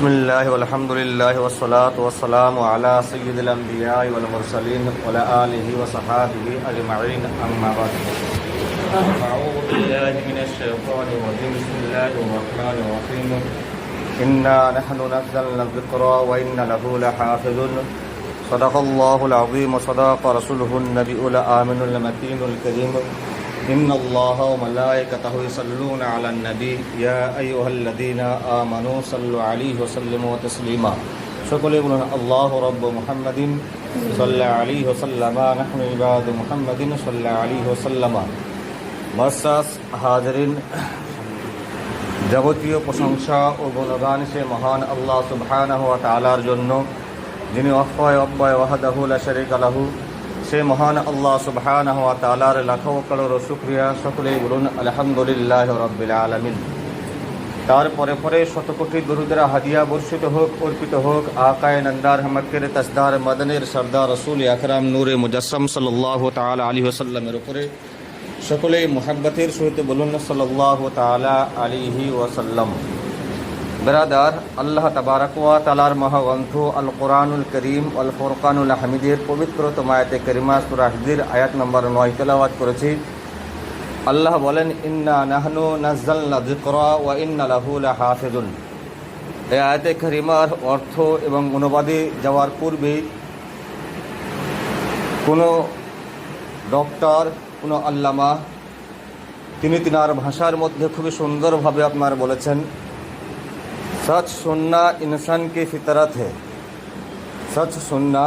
بسم الله والحمد لله والصلاة والسلام على سيد الأنبياء والمرسلين وعلى آله وصحابه أجمعين أما بعد. أعوذ بالله من الشيطان الرجيم. بسم الله الرحمن الرحيم. إنا نحن نزلنا الذكر وإن له لحافظون. صدق الله العظيم وصدق رسوله النبي الآمن المتين الكريم. إن الله وملائكته يصلون على النبي يا أيها الذين آمنوا صلوا عليه وسلموا تسليما সকলে বলুন আল্লাহ রব্ব মুহাম্মাদিন সাল্লাহ আলী ওসাল্লামা নাহনু ইবাদ মুহাম্মাদিন সাল্লাহ আলী ওসাল্লামা মাসাস হাজরিন যাবতীয় প্রশংসা ও গুণগান সে মহান আল্লাহ সুবহানাহু ওয়া তাআলার জন্য যিনি অক্ষয় অব্যয় ওয়াহাদাহুল শরিক আলাহু সে মহান আল্লাহ সুবহানাহু ওয়া তাআলার লাখো করোড় শুকরিয়া সকলেই বলুন আলহামদুলিল্লাহ রাব্বিল আলামিন তারপরে পরে শতকোটি দরুদের হাদিয়া বর্ষিত হোক অর্পিত হোক আকায় নন্দার হমকের তসদার মদনের সর্দার রসুল আকরাম নূরে মুজাসম সাল্লাহ তালা আলী ওসাল্লামের উপরে সকলেই মোহাব্বতের সহিত বলুন সাল্লাহ তালা আলিহি ওয়াসাল্লাম বেরাদার, আল্লাহ তাবারকুয়া তালার মহাগ্রন্থ আল কোরআনুল করিম আল ফোরকানুল হামিদের পবিত্র তোমায়াতে করিমা সুরাহিদের আয়াত নম্বর নয় তেলাওয়াত করেছি। আল্লাহ বলেন, ইন্না নাহনু নাজ্জালনা যিকরা ওয়া ইন্না লাহু লাহাফিজুন। এই আয়াতে করিমার অর্থ এবং অনুবাদে যাওয়ার পূর্বে কোনো ডক্টর, কোনো আল্লামা, তিনি তিনার ভাষার মধ্যে খুবই সুন্দরভাবে আপনার বলেছেন सच सुनना इंसान की फितरत है सच सुनना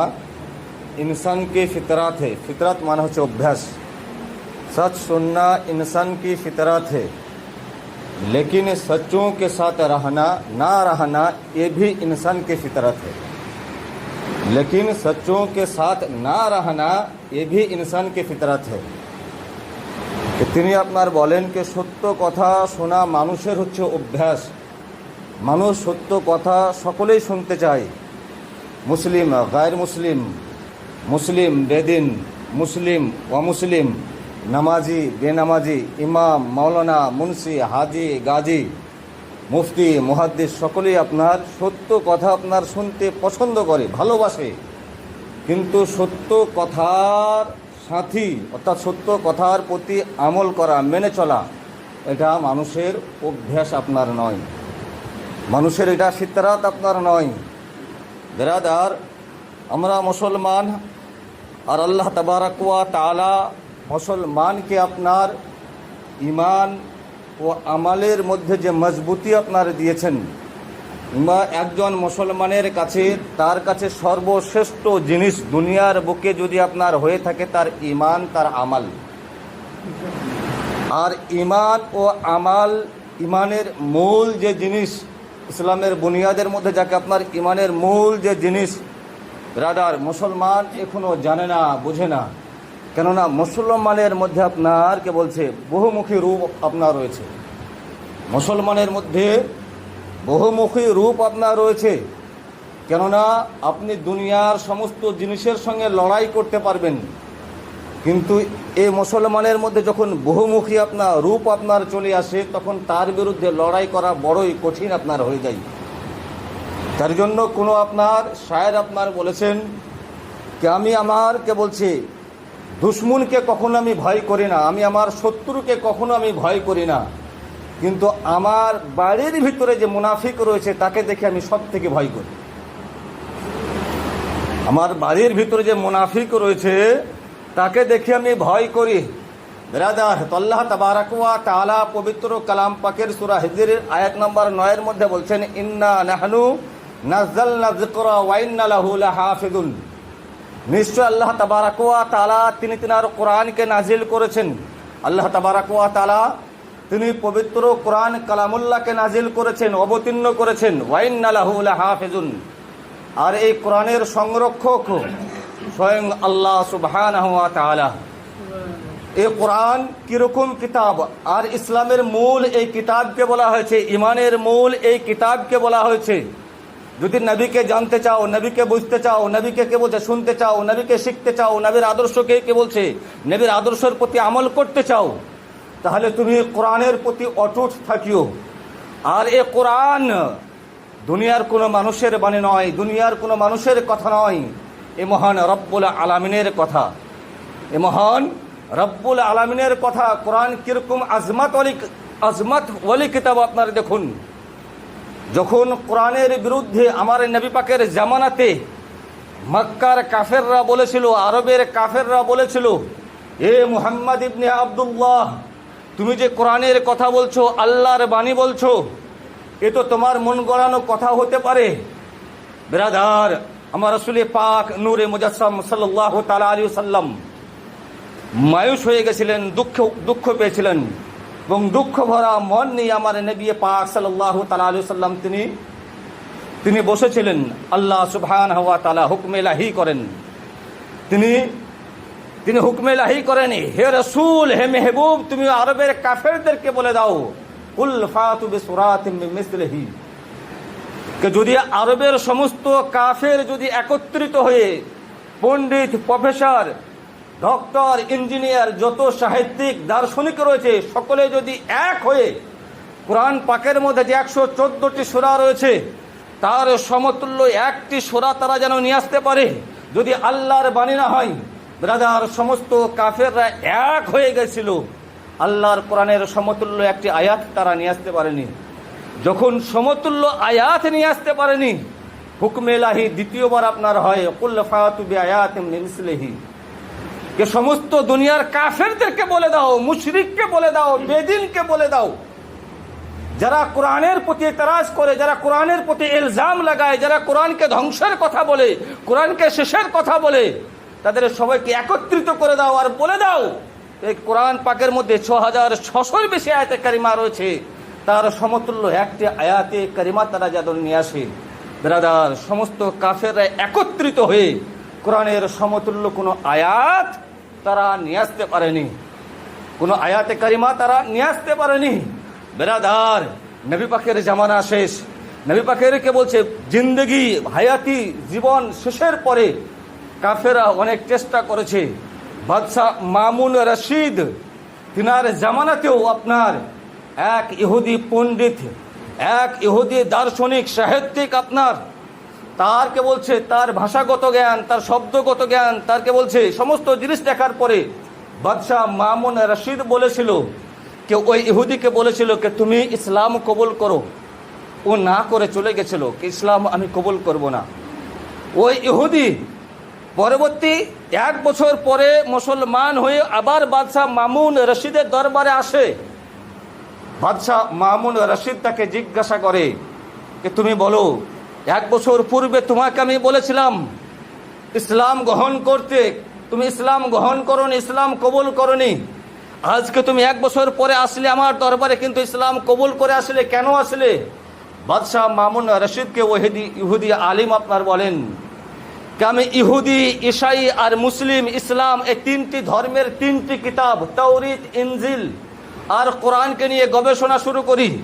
इंसान की फितरत है फितरत माना হচ্ছে অভ্যাস सच सुनना इंसान की फितरत है लेकिन सच्चों के साथ रहना ना रहना ये भी इंसान की फितरत है लेकिन सच्चों के साथ ना रहना ये भी इंसान की फितरत है তিনি আপনার বলেন যে সত্য কথা শোনা মানুষের হচ্ছে অভ্যাস মানুষ সত্য কথা সকলেই শুনতে চায়। মুসলিম, গায়ের মুসলিম মুসলিম বেদিন, মুসলিম, অমুসলিম, নামাজি, বেনামাজি, ইমাম, মাওলানা, মুন্সি, হাজি, গাজী, মুফতি, মুহাদ্দিস সকলেই আপনার সত্য কথা আপনার শুনতে পছন্দ করে, ভালোবাসে। কিন্তু সত্য কথার সাথী, অর্থাৎ সত্য কথার প্রতি আমল করা, মেনে চলা, এটা মানুষের অভ্যাস আপনার নয়। মানুষের এটা ফিতরাত আপনার নয়। বেরাদার, আমরা মুসলমান, আর আল্লাহ তাবারাকুয়া তালা মুসলমানকে আপনার ইমান ও আমালের মধ্যে যে মজবুতি আপনার দিয়েছেন বা একজন মুসলমানের কাছে, তার কাছে সর্বশ্রেষ্ঠ জিনিস দুনিয়ার বুকে যদি আপনার হয়ে থাকে, তার ইমান তার আমাল। আর ইমান ও আমাল ইমানের মূল যে জিনিস ইসলামের বুনিয়াদের মধ্যে যাকে আপনার ইমানের মূল যে জিনিস, রাডার, মুসলমান এখনও জানে না, বুঝে না। কেননা মুসলমানের মধ্যে আপনার, কে বলছে, বহুমুখী রূপ আপনার রয়েছে। মুসলমানের মধ্যে বহুমুখী রূপ আপনার রয়েছে। কেননা আপনি দুনিয়ার সমস্ত জিনিসের সঙ্গে লড়াই করতে পারবেন। কিন্তু এই মুসলমানের মধ্যে যখন বহুমুখী আপনার রূপ আপনার চলে আসে, তখন তার বিরুদ্ধে লড়াই করা বড়ই কঠিন আপনার হয়ে যায়। তার জন্য কোনো আপনার শায়ের আপনার বলেছেন যে, আমি আমার কে বলছি, দুশ্মনকে কখনো আমি ভয় করি না, আমি আমার শত্রুকে কখনো আমি ভয় করি না। কিন্তু আমার বাড়ির ভিতরে যে মুনাফিক রয়েছে, তাকে দেখে আমি সব থেকে ভয় করি। আমার বাড়ির ভিতরে যে মুনাফিক রয়েছে তাকে দেখে আমি ভয় করি। বেরাদার, তল্লাহ তাবারাকুয়া তালা পবিত্র কালাম পাকের সুরা হিজিরের আয়াত নম্বর নয়ের মধ্যে বলছেন, ইন্না নাহনু নাজ্জালনা যিকরা ওয়া ইন্না লাহু লাহাফিজুন। নিশ্চয় আল্লাহ তাবারাকুয়া তালা তিনি তিনার কোরআনকে নাজিল করেছেন। আল্লাহ তাবারাকুয়া তালা তিনি পবিত্র কোরআন কালামুল্লাহকে নাজিল করেছেন, অবতীর্ণ করেছেন। ওয়াইন নালাহু লাহাফিজুন। আর এই কোরআনের সংরক্ষক স্বয়ং আল্লাহ সুবহান এই কোরআন কীরকম কিতাব? আর ইসলামের মূল এই কিতাবকে বলা হয়েছে ইমানের মূল এই কিতাবকে বলা হয়েছে। যদি নবীকে জানতে চাও, নবীকে বুঝতে চাও, নবীকে কে বলছে শুনতে চাও, নবীকে শিখতে চাও, নবীর আদর্শকে কে বলছে, নবীর আদর্শের প্রতি আমল করতে চাও, তাহলে তুমি কোরআনের প্রতি অটুট থাকিও। আর এ কোরআন দুনিয়ার কোনো মানুষের বাণী নয়, দুনিয়ার কোনো মানুষের কথা নয়। এ মহান রব্বুল আলামিনের কথা। এ মহান রব্বুল আলামিনের কথা কোরআন কীরকম আজমাত অলি আজমাত ওয়ালি কিতাব আপনারা দেখুন। যখন কোরআনের বিরুদ্ধে আমার নবী পাকের জামানাতে মক্কার কাফেররা বলেছিল, আরবের কাফেররা বলেছিল, এ মুহাম্মদ ইবনে আব্দুল্লাহ, তুমি যে কোরআনের কথা বলছো, আল্লাহর বাণী বলছো, এ তো তোমার মন গড়ানো কথা হতে পারে। বেরাদার আমার রসুল পাক নূরে মুজাসম সাল্লাহ তালা আলী সাল্লাম মায়ুস হয়ে গেছিলেন, দুঃখ দুঃখ পেয়েছিলেন এবং দুঃখ ভরা মন নিয়ে আমার নবী পাক সাল্লাহ তালা আলী সাল্লাম তিনি তিনি বসেছিলেন। আল্লাহ সুবহান হওয়া তালা হুকমে লাহি করেন। তিনি তিনি হুকমে লাহি করেন, হে রসুল, হে মেহবুব, তুমি আরবের কাফেরদেরকে বলে দাও উল ফাতু বিসুরাতিম মিসলিহি যদি আরবের সমস্ত কাফের যদি একত্রিত হয়ে পণ্ডিত, প্রফেসর, ডক্টর, ইঞ্জিনিয়ার, যত সাহিত্যিক, দার্শনিক রয়েছে, সকলে যদি এক হয়ে কোরআন পাকের মধ্যে যে একশো চোদ্দটি সোরা রয়েছে, তার সমতুল্য একটি সোরা তারা যেন নিয়ে আসতে পারে, যদি আল্লাহর বাণী না হয়, ব্রাদার, সমস্ত কাফেররা এক হয়ে গেছিল, আল্লাহর কোরআনের সমতুল্য একটি আয়াত তারা নিয়ে আসতে পারেনি। যখন সমতুল্য আয়াত নিয়ে আসতে পারেনি, হুকমে লাহি দ্বিতীয়বার আপনার হয় কুল ফাতুবি আয়াত মিসলিহি কে সমস্ত দুনিয়ার কাফেরদেরকে বলে দাও, মুশরিককে বলে দাও, বেদিনকে বলে দাও। যারা কোরআনের প্রতি তারাজ করে, যারা কোরআনের প্রতি এলজাম লাগায়, যারা কোরআনকে ধ্বংসের কথা বলে, কোরআনকে শেষের কথা বলে, তাদের সবাইকে একত্রিত করে দাও আর বলে দাও, এই কোরআন পাকের মধ্যে ছ হাজার ছশোর বেশি আয়াতে কারিমা রয়েছে। তার সমতুল্য একটি আয়াতে কারিমা তারা যাদের নিয়ে আসে। ব্রাদার, সমস্ত কাফেররা একত্রিত হয়ে কোরআনের সমতুল্য কোনো আয়াত তারা নিয়ে আসতে পারেনি। কোনো আয়াতে কারিমা তারা নিয়ে আসতে পারেনি। বেরাদার, নবী পাখের জামানা শেষ। নবী পাখের কে বলছে, জিন্দগি, হায়াতি, জীবন শেষের পরে কাফেরা অনেক চেষ্টা করেছে। বাদশাহ মামুন রশিদ, তিনার জামানাতেও আপনার এক ইহুদি পণ্ডিত, এক ইহুদি দার্শনিক, সাহিত্যিক আপনার। তারকে বলছে, তার ভাষাগত জ্ঞান, তার শব্দগত জ্ঞান তারকে বলছে, সমস্ত জিনিস দেখার পরে বাদশাহ মামুন রশিদ বলেছিল কে, ওই ইহুদিকে বলেছিল কে, তুমি ইসলাম কবুল করো। ও না করে চলে গেছিল, কি, ইসলাম আমি কবুল করব না। ওই ইহুদি পরবর্তী এক বছর পরে মুসলমান হয়ে আবার বাদশাহ মামুন রশিদের দরবারে আসে। বাদশাহ মামুন রশিদ তাকে জিজ্ঞাসা করে যে তুমি বলো, এক বছর পূর্বে তোমাকে আমি বলেছিলাম, ইসলাম গ্রহণ করতে, তুমি ইসলাম গ্রহণ করনি, ইসলাম কবুল করনি। আজকে তুমি এক বছর পরে আসলে আমার দরবারে কিন্তু ইসলাম কবুল করে আসলে, কেন আসলে? বাদশাহ মামুন রশিদকে ওহেদি, ইহুদি আলিম আপনার বলেন আমি ইহুদি ইসাই আর মুসলিম, ইসলাম এই তিনটি ধর্মের তিনটি কিতাব তৌরিত ইনজিল আর কোরআনকে নিয়ে গবেষণা শুরু করি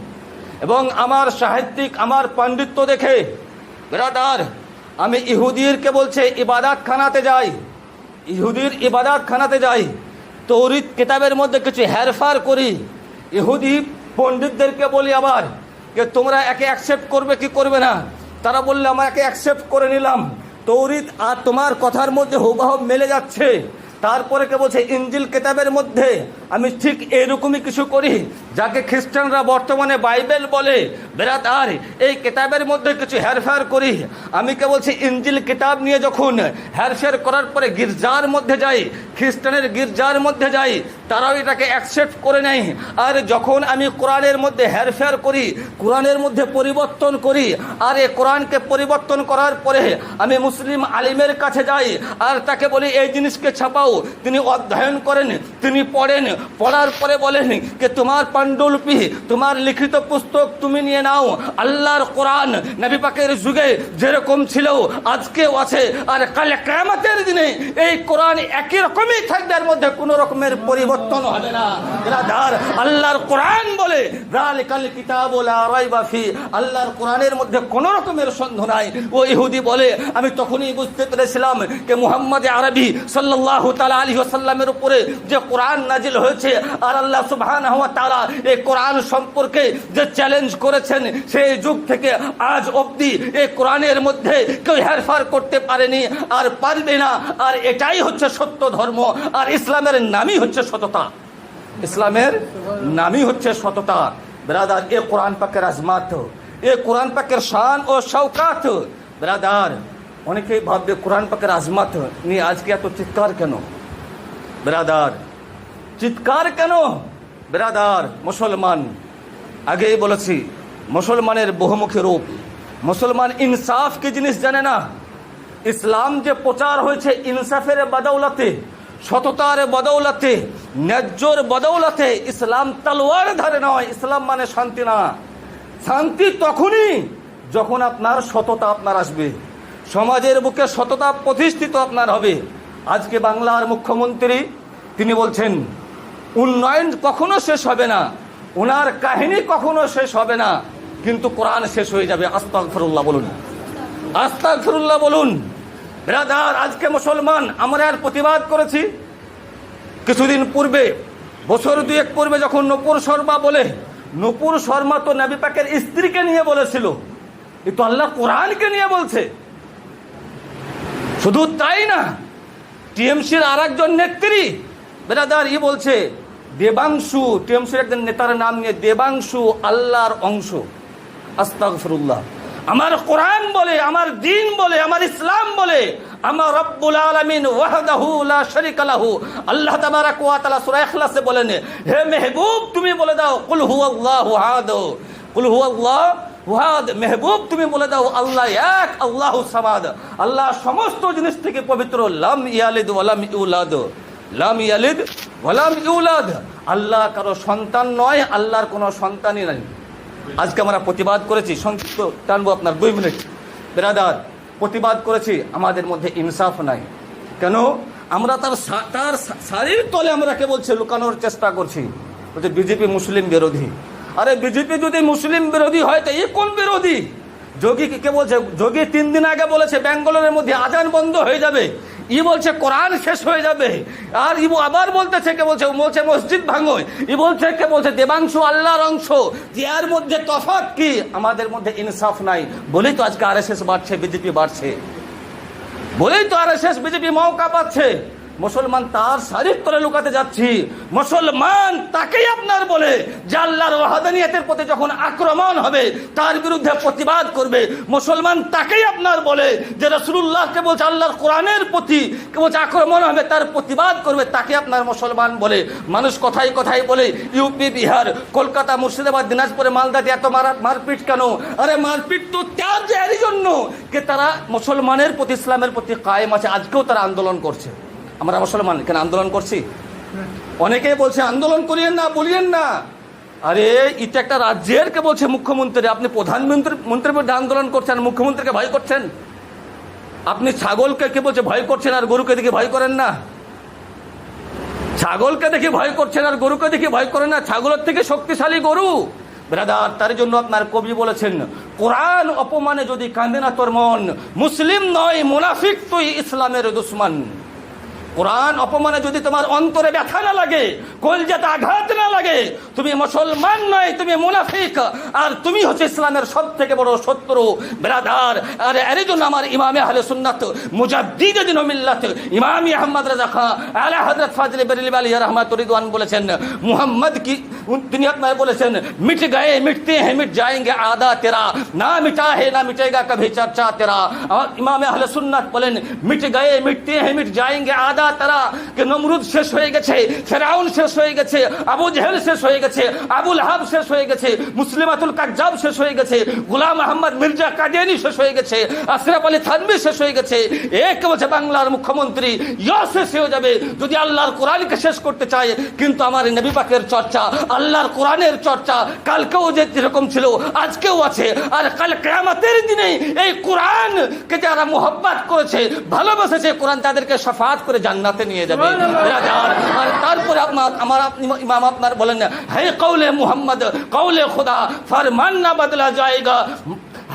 এবং আমার সাহিত্যিক, আমার পাণ্ডিত্য দেখে, বেরাদার, আমি ইহুদিরকে বলছে ইবাদাত খানাতে যাই। ইহুদির ইবাদাত খানাতে যাই। তৌরিত কিতাবের মধ্যে কিছু হেরফার করি। ইহুদি পণ্ডিতদেরকে বলি আবার যে, তোমরা একে অ্যাকসেপ্ট করবে কি করবে না? তারা বললে আমাকে অ্যাকসেপ্ট করে নিলাম। তৌরিত আর তোমার কথার মধ্যে হুবাহব মেলে যাচ্ছে। তারপরে কে বলছে ইঞ্জিল কেতাবের মধ্যে আমি ঠিক এরকমই কিছু করি। যাকে খ্রিস্টানরা বর্তমানে বাইবেল বলে, বেরাত আর, এই কেতাবের মধ্যে কিছু হেরফের করি। আমি কে বলছি, ইঞ্জিল কিতাব নিয়ে যখন হেরফের করার পরে গির্জার মধ্যে যাই, খ্রিস্টানের গির্জার মধ্যে যাই, তারাও এটাকে অ্যাকসেপ্ট করে নেয়। আর যখন আমি কোরআনের মধ্যে হেরফের করি, কোরআনের মধ্যে পরিবর্তন করি, আর এই কোরআনকে পরিবর্তন করার পরে আমি মুসলিম আলিমের কাছে যাই, আর তাকে বলি, এই জিনিসকে ছাপাও। তিনি অধ্যয়ন করেন, তিনি পড়েন। পড়ার পরে বলেন যে তোমার পাণ্ডুলিপি, তোমার লিখিত পুস্তক তুমি নিয়ে নাও। আল্লাহর কোরআন নবী পাকের যুগে যেরকম ছিল, আজকেও আছে। আর কালে কেয়ামতের দিনে এই কোরআন একই রকমই থাকবে, এর মধ্যে কোনো রকমের পরিবর্তন হবে না। আল্লাহর কোরআন বলে, রালিকাল কিতাব ফি আল্লাহর কোরআনের মধ্যে কোনো রকমের সন্দেহ নাই। ও ইহুদি বলে, আমি তখনই বুঝতে পেরেছিলাম যে মুহাম্মদ আরবি সাল্লাল্লাহু তালা আলাইহি ওয়াসাল্লামের উপরে যে কোরআন নাজিল হয়েছে, আর আল্লাহ সুবহানাহু ওয়া তাআলা এই কোরআন সম্পর্কে যে চ্যালেঞ্জ করেছেন, সেই যুগ থেকে আজ অবধি এই কোরআনের মধ্যে কেউ হেরফার করতে পারেনি আর পারবে না। আর এটাই হচ্ছে সত্য ধর্ম। আর ইসলামের নামই হচ্ছে সততা। ইসলামের নামই হচ্ছে সততা। ব্রাদার, এ কোরআন পাকের আজমাত। এ কোরআন পাকের শান ও শৌকাত ব্রাদার, অনেকেই ভাববে কোরআন পাকের আজমাত নিয়ে আজকে এত চিৎকার কেন? ব্রাদার, চিৎকার কেন? ব্রাদার, মুসলমান। আগেই বলেছি, মুসলমানের বহুমুখী রূপ। মুসলমান ইনসাফ কি জিনিস জানে না? ইসলাম যে প্রচার হয়েছে ইনসাফের বদৌলতে, সততার বদৌলতে, ন্যায্যর বদৌলতে, ইসলাম তলোয়ার ধারে নয়, ইসলাম মানে শান্তি না। শান্তি তখনই যখন আপনার সততা আপনার আসবে। সমাজের বুকে সততা প্রতিষ্ঠিত আপনার হবে। আজকে বাংলার মুখ্যমন্ত্রী, তিনি বলছেন উন্নয়ন কখনো শেষ হবে না। ওনার কাহিনী কখনো শেষ হবে না। কিন্তু কোরআন শেষ হয়ে যাবে, আস্তাগফিরুল্লাহ বলুন। আস্তাগফিরুল্লাহ বলুন। ব্রাদার, আজকে মুসলমান, আমরা আর প্রতিবাদ করেছি। কিছুদিন পূর্বে, বছর দুয়েক পূর্বে যখন নপুর শর্মা বলে, নপুর শর্মা তো নবী পাকের স্ত্রীকে নিয়ে বলেছিল। এ তো আল্লাহ কোরআনকে নিয়ে বলছে। শুধু তাই না, টিএমসির আর একজন নেত্রী বেরাদার ই বলছে, দেবাংশু টিএমসির একজন নেতার নাম নিয়ে দেবাংশু আল্লাহর অংশ। আস্তাগফিরুল্লাহ। আমার কোরআন বলে, আমার দিন বলে, আমার ইসলাম বলে, আমার রব্বুল আলামিন ওয়াহদাহু লা শারিকা লাহু। আল্লাহ তাবারাক ওয়া তাআলা সূরা ইখলাসে বলেন, হে মেহবুব, তুমি বলে দাও, কুল হুয়াল্লাহু আহাদ, কুল মেহবুব, তুমি বলে দাও, আল্লাহ এক, আল্লাহ সামাদ। আল্লাহ সমস্ত জিনিস থেকে পবিত্র, লাম ইয়ালিদ ওয়ালাম ইউলাদ। লাম ইয়ালিদ ইউলাদ। আল্লাহ কারও সন্তান নয়, আল্লাহর কোনো সন্তানই নাই। আজকে আমরা প্রতিবাদ করেছি, সংক্ষিপ্ত টানবো আপনার দুই মিনিট। বেরাদার, প্রতিবাদ করেছি, আমাদের মধ্যে ইনসাফ নাই। কেন? আমরা তার তার শাড়ির তলে আমরা কে বলছে, লুকানোর চেষ্টা করছি। বলছে, বিজেপি মুসলিম বিরোধী। আরে বিজেপি যদি মুসলিম বিরোধী হয়, তো এ কোন বিরোধী? যোগী কে বলছে, যোগী তিন দিন আগে বলেছে, ব্যাঙ্গালোরের মধ্যে আজান বন্ধ হয়ে যাবে। ই বলছে, কোরআন শেষ হয়ে যাবে। আর ই আবার বলতেছে, কে বলছে? বলছে, মসজিদ ভাঙোয় ই বলছে, কে বলছে? দেবাংশু আল্লাহর অংশ। যার মধ্যে তফাত কি? আমাদের মধ্যে ইনসাফ নাই। বলেই তো আজকে আরএসএস বাড়ছে, বিজেপি বাড়ছে। বলেই তো আরএসএস, বিজেপি মৌকা পাচ্ছে। মুসলমান তার শারীর তলে লুকাতে যাচ্ছি। মুসলমান তাকেই আপনার বলে যে আল্লাহর ওয়াহাদানিয়াতের প্রতি যখন আক্রমণ হবে, তার বিরুদ্ধে প্রতিবাদ করবে। মুসলমান তাকেই আপনার বলে যে রসুল্লাহকে বলছে আল্লাহর কোরআনের প্রতি কে বলছে আক্রমণ হবে, তার প্রতিবাদ করবে, তাকে আপনার মুসলমান বলে। মানুষ কথাই কথাই বলে, ইউপি, বিহার, কলকাতা, মুর্শিদাবাদ, দিনাজপুরে মালদাতে এত মারা, মারপিট কেন? আরে মারপিট তো তার যে জন্য, কে তারা মুসলমানের প্রতি, ইসলামের প্রতি কায়েম আছে। আজকেও তারা আন্দোলন করছে। আমরা মুসলমান কেন আন্দোলন করছি। অনেকেই বলছে, আন্দোলন করিয়েন না, বলিয়েন না। আরে, এটা একটা রাজ্যের কে বলছে মুখ্যমন্ত্রী। আপনি প্রধানমন্ত্রী, মন্ত্রীর বিরুদ্ধে আন্দোলন করছেন মুখ্যমন্ত্রীকে ভয় করছেন? আপনি ছাগলকে কে বলছে, ভয় করছেন আর গরুকে দেখে ভয় করেন না? ছাগলকে দেখে ভয় করছেন আর গরুকে দেখে ভয় করেন না? ছাগলের থেকে শক্তিশালী গরু? ব্রাদার, তার জন্য আপনার কবি বলেছেন, কোরআন অপমানে যদি কান্দে না তোর মন, মুসলিম নয়, মুনাফিক তুই ইসলামের দুশ্মন। কোরআন অপমানে যদি তোমার অন্তরে ব্যথা না লাগে, কলজাতে আঘাত না লাগে, তুমি মুসলমান নয়, তুমি মুনাফিক, আর তুমি হচ্ছে ইসলামের সব থেকে বড় শত্রু, ব্রাদার। আর এর জন্য আমার ইমামে আহলে সুন্নাত, মুজাদ্দিদ দিন মিল্লাত, ইমামি আহমদ রাজা খান আলা হযরত ফাজলে বেরিলি আলী রহমাত বলেছেন, মুহাম্মদ কি আহমদ মির্জা কাদিয়ানি শেষ হয়ে গেছে আশরাফ শেষ হয়ে গেছে এক বছর বাংলার মুখ্যমন্ত্রী হয়ে যাবে যদি আল্লাহর কোরআনকে শেষ করতে চায়, কিন্তু আমার নবী পাকের চর্চা আল্লাহর কোরআনের চর্চা কালকেও যে যেরকম ছিল, আজকেও আছে। আর কাল কেয়ামতের দিনে এই কোরআনকে যারা মোহাব্বাত করেছে, ভালোবেসেছে, কোরআন তাদেরকে সাফাত করে জান্নাতে নিয়ে যাবে। আর তারপরে আপনার, আমার আপনি, ইমাম আপনার বলেন হে কৌলে মুহাম্মদ কৌলে খোদা ফরমান না বদলা যায়গা।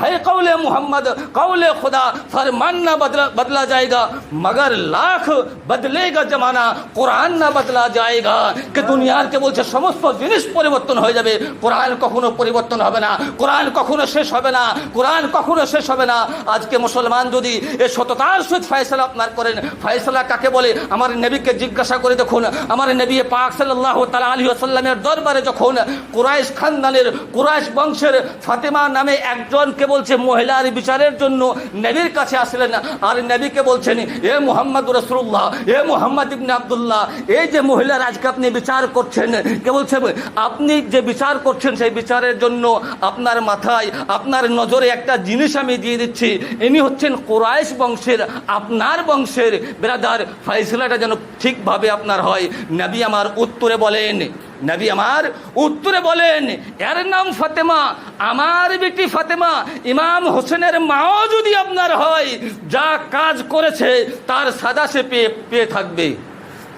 है कौल मोहम्मद कौल खुदा फरमान ना बदला बदला जाएगा मगर लाख बदलेगा जमाना কোরআন না বদলা জায়গা কে দুনিয়ার কে বলছে সমস্ত জিনিস পরিবর্তন হয়ে যাবে কোরআন কখনো পরিবর্তন হবে না কোরআন কখনো শেষ হবে না কোরআন কখনো শেষ হবে না আজকে মুসলমান যদি এ সততার সহিত ফয়সলা আপনার করেন ফয়সলা কাকে বলে আমার নবীকে জিজ্ঞাসা করে দেখুন আমার নবী পাক সাল্লাল্লাহু তাআলা আলাইহি ওয়াসাল্লামের দরবারে যখন কুরাইশ খানদানের কুরাইশ বংশের ফাতেমা নামে একজনকে বলছে, মহিলার বিচারের জন্য নবীর কাছে আসলেন আর নবীকে বলছেন, এ মোহাম্মদ রাসূলুল্লাহ, এ মোহাম্মদ ইবনে আবদুল্লাহ, এই যে মহিলার আজকে আপনি বিচার করছেন, কে বলছে, আপনি যে বিচার করছেন, সেই বিচারের জন্য আপনার মাথায়, আপনার নজরে একটা জিনিস আমি দিয়ে দিচ্ছি। ইনি হচ্ছেন কোরাইশ বংশের, আপনার বংশের। ব্রাদার ফাইসলাটা যেন ঠিকভাবে আপনার হয়। নবী আমার উত্তরে বলেন নবী আমার উত্তরে বলেন, এর নাম ফাতেমা, আমার বেটি ফাতেমা, ইমাম হোসেনের মাও যদি আপনার হয়, যা কাজ করেছে, তার সাজা সে পেয়ে পেয়ে থাকবে।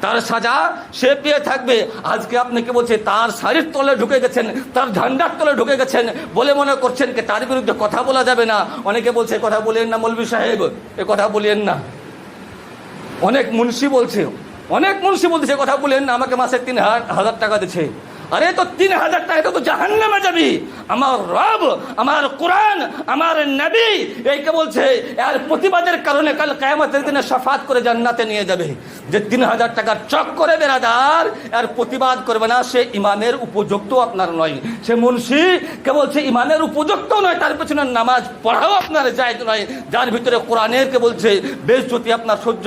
তার সাজা সে পেয়ে থাকবে। আজকে আপনি কি বলছে, তার শাড়ির তলে ঢুকে গেছেন, তার ঝান্ডার তলে ঢুকে গেছেন বলে মনে করছেন কি, তার বিরুদ্ধে কথা বলা যাবে না? অনেকে বলছে কথা বলেন না মৌলবী সাহেব, এ কথা বলেন না। অনেক মুন্সি বলছে অনেক মুন্সি বলতে কথা বলেন আমাকে মাসে তিন হাজার টাকা দিচ্ছে। আরে তো তিন হাজার টাকা তো জাহান্নামে যাবি। আমার রব, আমার কোরআন, আমার নবী এইকে বলছে, এর প্রতিবাদের কারণে কাল কায়ামতের দিনে সাফাত করে জান্নাতে নিয়ে যাবে। যে তিন হাজার টাকার চক করে বেড়াদার এর প্রতিবাদ করবে না, সে ইমানের উপযুক্ত আপনার নয়। সে মুন্সি, কে বলছে ইমানের উপযুক্ত নয়, তার পেছনে নামাজ পড়াও আপনার জায়গ নয়। যার ভিতরে কোরআনের কে বলছে, বেশ যদি আপনার সহ্য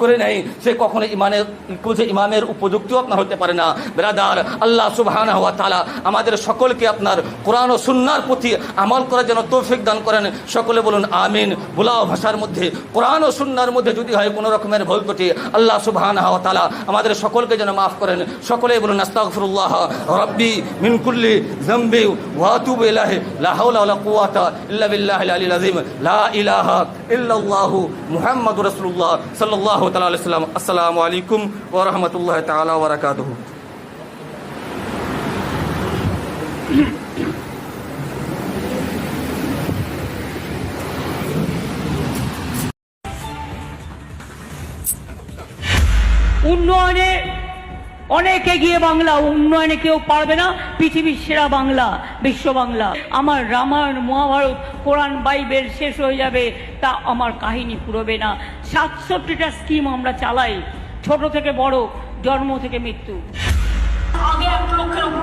করে নেই, সে কখনো ইমানের, বলছে, ইমামের উপযুক্ত আপনার হতে পারে না। বেরাদার আল্লাহ সুবহান হওয়া তালা আমাদের সকলকে আপনার কোরআন ও সুন্নার প্রতি আমল করার জন্য তৌফিক দান করেন। সকলে বলুন আমিন। বুলাও ভাষার মধ্যে, কোরআন ও সুন্নার মধ্যে যদি হয় কোনো রকমের ভুল ত্রুটি আল্লাহ সুবহান হওয়া তালা আমাদের সকলকে যেন মাফ করেন। সকলে বলুন আস্তাগফিরুল্লাহ, রব্বি মিন কুল্লি যামবি ওয়া আতুবু ইলাইহি, লা হাওলা ওয়ালা কুওয়াতা লা ইলাহা আসসালামু আলাইকুম ওয়া রাহমাতুল্লাহি তাআলা উন্নয়নে অনেকে এগিয়ে বাংলা, উন্নয়নে কেউ পারবে না। পৃথিবীর সেরা বাংলা, বিশ্ব বাংলা। আমার রামায়ণ, মহাভারত, কোরআন, বাইবেল শেষ হয়ে যাবে, তা আমার কাহিনী পুরোবে না। সাতষট্টিটা স্কিম আমরা চালাই, ছোট থেকে বড়, জন্ম থেকে মৃত্যু। আগে এক লক্ষের উপর